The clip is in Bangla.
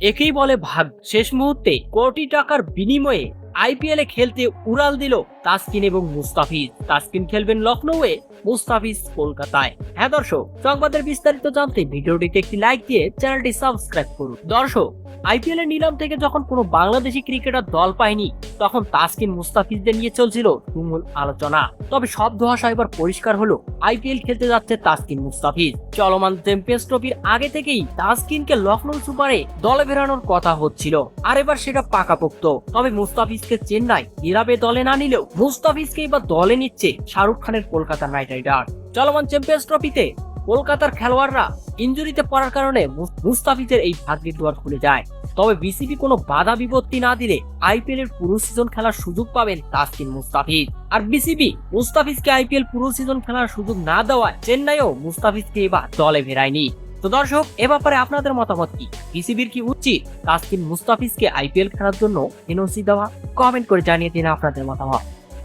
একেই বলে ভাগ শেষ মুহূর্তে কোটি টাকার বিনিময়ে আইপিএলে খেলতে উড়াল দিল তাসকিন এবং মুস্তাফিজ। তাসকিন খেলবেন লখনৌয়ে, মুস্তাফিজ কলকাতায়। হ্যাঁ দর্শক, সংবাদের বিস্তারিত জানতে ভিডিওটিতে একটি লাইক দিয়ে চ্যানেলটি সাবস্ক্রাইব করুন। দর্শক, আইপিএল এর নিলাম থেকে যখন কোনো বাংলাদেশি ক্রিকেটার দল পায়নি, তখন তাসকিন মুস্তাফিজদের নিয়ে চলছিল তুমুল আলোচনা। তবে সব ধোয়াশা এবার পরিষ্কার হলো, আইপিএল খেলতে যাচ্ছে তাসকিন মুস্তাফিজ। চলমান চ্যাম্পিয়ন্স ট্রফির আগে থেকেই তাসকিনকে লখনৌ সুপারে দলে ফেরানোর কথা হচ্ছিল। আর এবার সেটা পাকাপোক্ত। তবে মুস্তাফিজকে চেন্নাই নিরাবে দলে না নিলেও মুস্তাফিজকে এবার দলে নিচ্ছে শাহরুখ খানের কলকাতা নাইট রাইডার চলমান চ্যাম্পিয়ন্স ট্রফিতে কলকাতার খেলোয়াড়রা ইঞ্জুরিতে পড়ার কারণে মুস্তাফিজের এই ভাগ্যের দুয়ার খুলে যায়। তবে বিসিবি কোনো বাধা বিপত্তি না দিলে আইপিএল এর পুরো সিজন খেলার সুযোগ পাবেন তাসকিন মুস্তাফিজ। আর বিসিবি মুস্তাফিজকে আইপিএল পুরো সিজন খেলার সুযোগ না দেওয়ায় চেন্নাইও মুস্তাফিজকে এবার দলে ফেরায়নি। তো দর্শক, এ ব্যাপারে আপনাদের মতামত কি? বিসিবির কি উচিত তাসকিন মুস্তাফিজকে আইপিএল খেলার জন্য এনওসি দেওয়া? কমেন্ট করে জানিয়ে দিন আপনাদের মতামত।